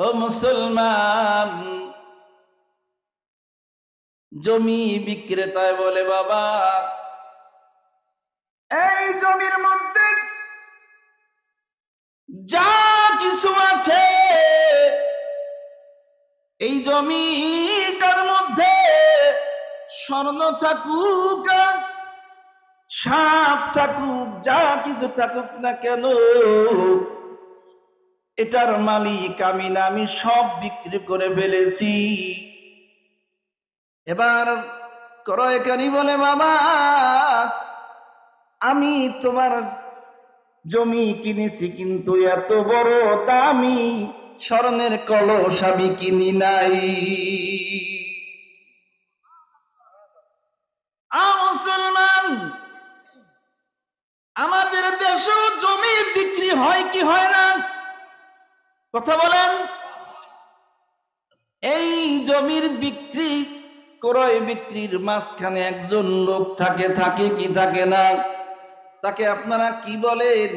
ও মুসলমান। জমি বিক্রেতায় বলে বাবা এই জমির মধ্যে যা কিছু আছে এই জমিটার মধ্যে স্বর্ণ থাকুক সাপ থাকুক যা কিছু থাকুক না কেন এটার মালিক আমি না, আমি সব বিক্রি করে ফেলেছি। এবার ক্রয়কারী বলে, বাবা, আমি তোমার জমি কিনেছি কিন্তু এত বড় দামি স্বর্ণের কলস আমি কিনি নাই। কথা বলেন। এই জমির বিক্রি, ক্রয় বিক্রির মাঝখানে একজন লোক থাকে থাকে কি থাকে না? তাকে আপনারা কি বলেন?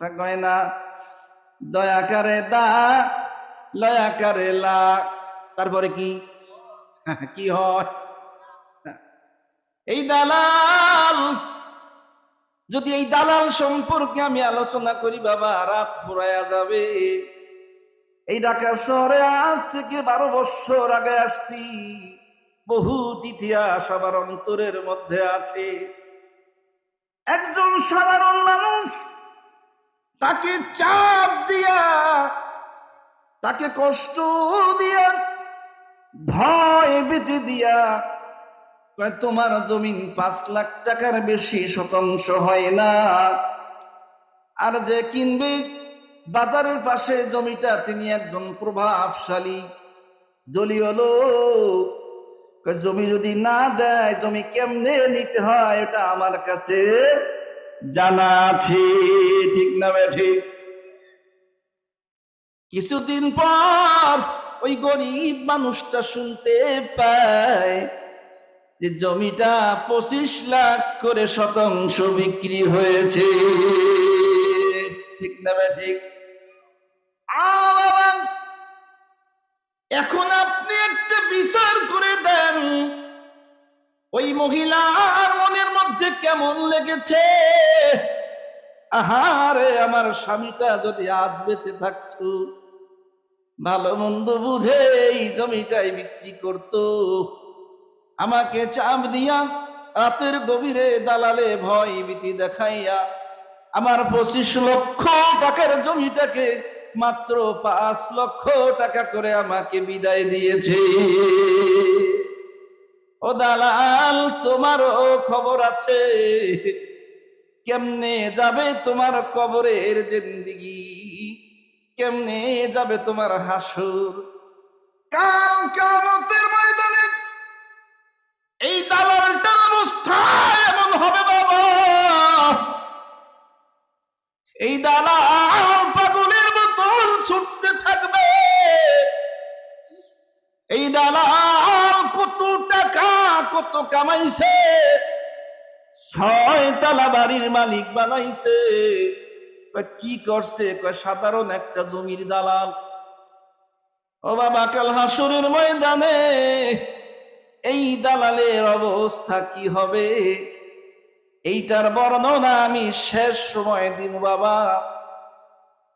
তা কয় না। দয়াকারে দা লয়াকারে লা। তারপরে কি? কি হয়? এই দালাল যদি এই দালাল সম্পর্কে আমি আলোচনা করি, বাবা, রাত ফুরাইয়া যাবে। এই ঢাকা শহরে আজ থেকে বারো বছর আগে আসছি। বহুত ইতিহাস আমার অন্তরের মধ্যে আছে। একজন সাধারণ মানুষ তাকে চাপ দিয়া, তাকে কষ্ট দিয়া, ভয় বেঁধে দিয়া তোমার জমিন পাঁচ লাখ টাকার বেশি শতাংশ হয় না। আর যে কিনবে, বাজারের পাশে জমিটা তিনি একজন প্রভাবশালী দলীয় লোক। জমি যদি না দেয়, জমি কেমনে নিতে হয়, এটা আমার কাছে জানা আছে। ঠিক না ঠিক কিছুদিন পর ওই গরিব মানুষটা শুনতে পায় যে জমিটা পঁচিশ লাখ করে শতাংশ বিক্রি হয়েছে। ঠিক না ঠিক? এখন আপনি একটা বিচার করে দেন। ওই মহিলার মনের মধ্যে কেমন লেগেছে? আহারে, আমার স্বামীটা যদি আজ বেঁচে থাকতো, ভালো মন্দ বুঝে এই জমিটাই বিক্রি করত। আমাকে চাপ দিয়া রাতের গভীরে দালালে ভয় ভীতি দেখাইয়া আমার পঁচিশ লক্ষ টাকার জমিটাকে মাত্র পাঁচ লক্ষ টাকা করে আমাকে বিদায় দিয়েছে। ও দালাল, তোমারও খবর আছে। কেমনে যাবে তোমার কবরের জিন্দিগি? কেমনে যাবে তোমার হাসুর? কাল কামতের দালাল পাগলের মতন ছুটতে থাকবে। এই দালাল কত টাকা, কত কামাইছে? ছয় তালা বাড়ির মালিক বানাইছে। কি করছে? সাধারণ একটা জমির দালাল। ও বাবা, কাল হাসুরের ময়দানে এই দালালের অবস্থা কি হবে? এইটার বর্ণনা আমি শেষ সময় দিব বাবা।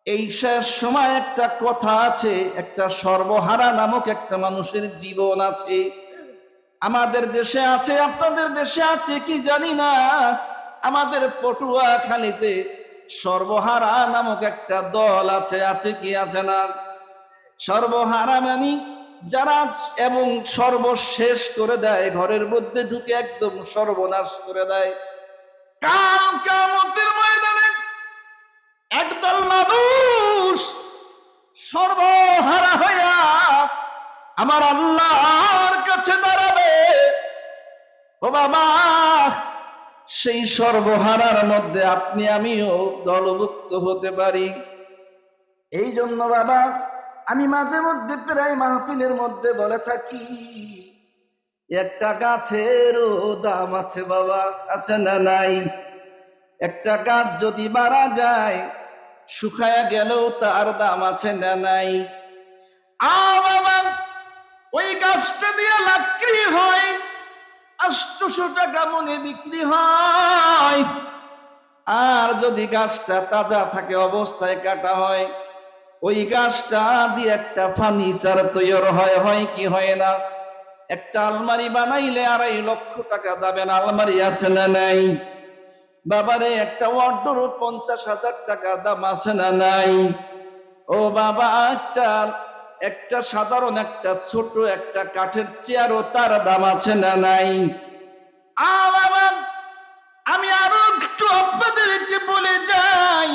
এই শেষ সময় একটা কথা আছে, একটা সর্বহারা নামক একটা মানুষের জীবন আছে। আমাদের দেশে আছে, আপনাদের দেশে আছে, কি জানি না। আমাদের পটুয়া খালিতে সর্বহারা নামক একটা দল আছে আছে কি আছে না? সর্বহারা মানি যারা এবং সর্বশেষ করে দেয়, ঘরের মধ্যে ঢুকে একদম সর্বনাশ করে দেয়। কাল কামতের ময়দানে একদল মানুষ সর্বহারা হইয়া আমার আল্লাহর কাছে দাঁড়াবে। ও বাবা সেই সর্বহারার মধ্যে আপনি আমিও দলভুক্ত হতে পারি। এই জন্য বাবা, আমি মাঝে মধ্যে প্রায় মাহফিলের মধ্যে বলে থাকি। একটা গাছেরও দাম আছে বাবা, আছে না নাই? একটা গাছ যদি মারা যায়, শুকায়া গেলেও তার দাম আছে না নাই? আ বাবা, ওই গাছটা দিয়ে লাকড়ি হয়, আষ্টশো টাকা মনে বিক্রি হয়। আর যদি গাছটা তাজা থাকে, অবস্থায় কাটা হয়, ওই গাছটা দিয়ে একটা ফার্নিচার তৈরি হয় হয় কি হয় না? একটা আলমারি বানাইলে আড়াই লক্ষ টাকা দাবেন আলমারি আছে না নাই? বাবারে, একটা ওয়ার্ডর পঞ্চাশ হাজার টাকা দাম আছে না নাই? ও বাবা, একটা একটা সাধারণ, একটা ছোট, একটা কাঠের চেয়ারও তার দাম আছে না নাই? বাবা, আমি আরও একটু আপনাদেরকে বলে যাই।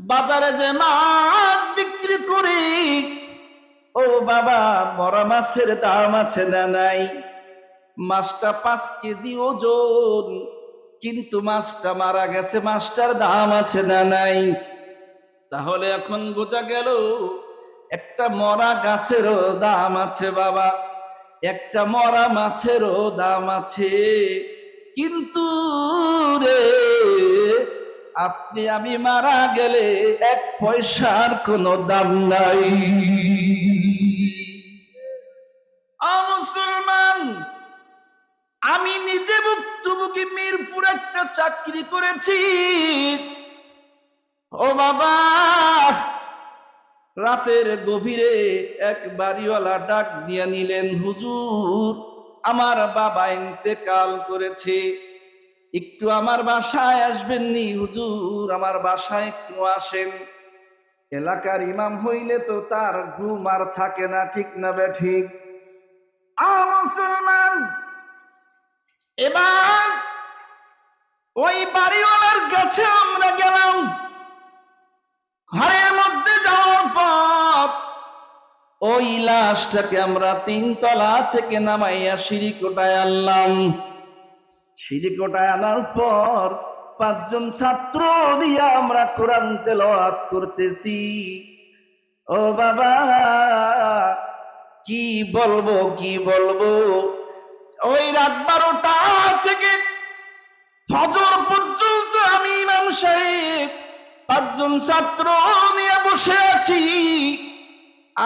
বাজারে যে মাছ বিক্রি করি ও বাবা মরা মাছের দাম আছে না নাই? মাছটা পাঁচ কেজি ওজন, কিন্তু মাছটা মারা গেছে, মাছটার দাম আছে না নাই? তাহলে এখন বোঝা গেল, একটা মরা গাছেরও দাম আছে বাবা, একটা মরা মাছেরও দাম আছে। কিন্তু রে, আপনি আমি মারা গেলে এক পয়সার কোনো দাম নাই আ মুসলমান আমি নিজে ভুক্তভোগী মিরপুর একটা চাকরি করেছি। ও বাবা, রাতের গভীরে এক বাড়িওয়ালা ডাক দিয়ে নিলেন, হুজুর, আমার বাবা ইন্তেকাল করেছে। একটু আমার বাসায় আসবেন নি হুজুর, আমার বাসায় একটু আসেন। এলাকার ইমাম হইলে তো তার ঘুম আর থাকে না, ঠিক না বে ঠিক? আ মুসলমান এবার ওই বাড়িওয়ালার কাছে আমরা গেলাম। ঘরের মধ্যে যাওয়ার পর ওই লাশটাকে আমরা তিনতলা থেকে নামাইয়া সিঁড়িকোটায় আনলাম। সিঁড়িকোটায় আনার পর পাঁচজন ছাত্র দিয়ে আমরা কোরআন তেলাওয়াত করতেছি। ও বাবা কি বলব কি বলব? ওই রাত বারোটা থেকে ফজর পর্যন্ত আমি ইমাম সাহেব পাঁচজন ছাত্র নিয়ে বসে আছি।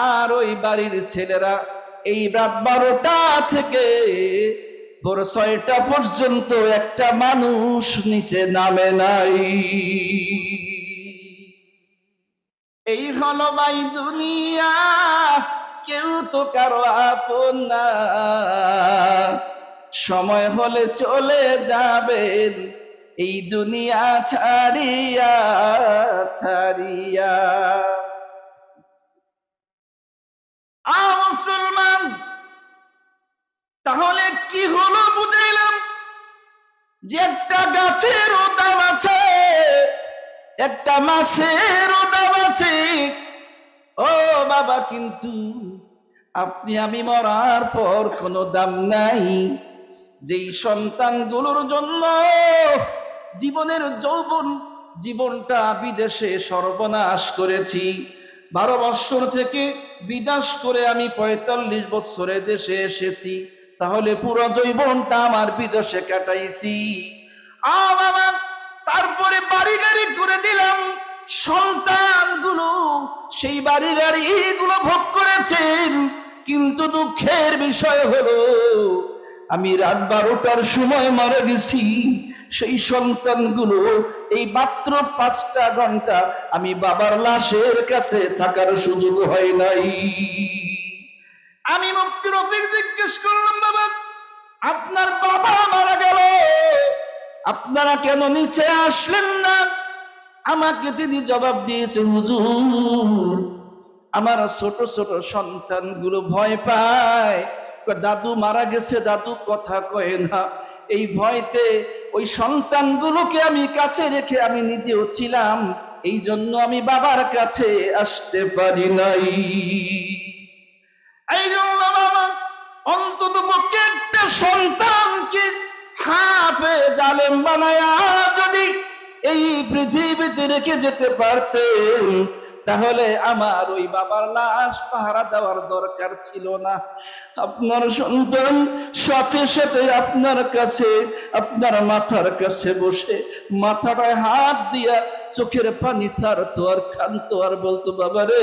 আর ওই বাড়ির ছেলেরা এই রাত বারোটা থেকে ভোর ছয়টা পর্যন্ত একটা মানুষ নিচে নামে নাই। এই হলো ভাই দুনিয়া। কেউ তো কারও আপন না। সময় হলে চলে যাবেন, এই দুনিয়া ছাড়িয়া ছাড়িয়া। আ মুসলমান, তাহলে কি হলো বুঝাইলাম? যে একটা গাছের দাম আছে, একটা মাছের দাম আছে ও বাবা, কিন্তু আপনি আমি মরার পর কোনো দাম নাই। যেই সন্তানগুলোর জন্য জীবনের যৌবন, জীবনটা বিদেশে সর্বনাশ করেছি। বারো বৎসর থেকে বিদাস করে আমি পঁয়তাল্লিশ বৎসরে দেশে এসেছি। তাহলে পুরো জৈবনটা আমার বিদেশে কাটাইছি। আ বাবা, তারপরে বাড়ি গাড়ি করে দিলাম। সন্তানগুলো সেই বাড়ি গাড়ি গুলো ভোগ করেছেন। কিন্তু দুঃখের বিষয় হলো, আমি রাত বারোটার সময় মারা গেছি। সেই সন্তানগুলো এই মাত্র পাঁচটা ঘণ্টা আমি বাবার লাশের কাছে থাকার সুযোগ হয় নাই। আমি মুক্তি রফিক জিজ্ঞেস করলাম, বাবা, আপনার বাবা মারা গেল। আপনারা কেন নিচে আসলেন না? আমাকে তিনি জবাব দিয়েছে, হুজুর, আমার ছোট ছোট সন্তানগুলো ভয় পায়। দাদু মারা গেছে, দাদু কথা কয় না। এই ভয়তে ওই সন্তানগুলোকে আমি কাছে রেখে আমি নিজেও ছিলাম। এই জন্য আমি বাবার কাছে আসতে পারি নাই। এই জন্য বাবা অন্তত পক্ষে একটা সন্তানকে হাফে জালেম বানায়া এই পৃথিবীতে রেখে যেতে পারতেন তাহলে আমার ওই বাবার লাশ পাহারা দেওয়ার দরকার ছিল না। আপনার সন্তান সাথে সাথে আপনার কাছে, আপনার মাথার কাছে বসে মাথাটায় হাত দিয়া চোখের পানি ছাড়তো আর খানতো আর বলতো, বাবা রে,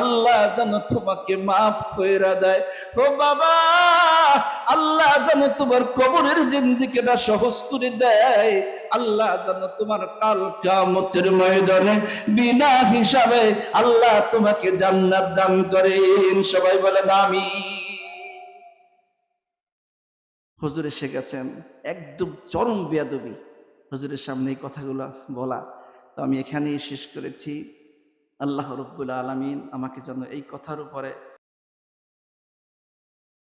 আল্লাহ যেন তোমাকে মাফ কইরা দেয়। ও বাবা! আল্লাহ যেন তোমার কবরের জিন্দিগিটা সহজ করে দেয়। আল্লাহ যেন তোমার কাল কামতের ময়দানে বিনা হিসাবে আল্লাহ তোমাকে জান্নাত দান করেন সবাই বলে আমি হুজুর এসে গেছেন, একদম চরম বেয়াদবি। হুজুরের সামনে এই কথাগুলো বলা। তো আমি এখানেই শেষ করেছি। আল্লাহ রব্বুল আলমিন আমাকে যেন এই কথার উপরে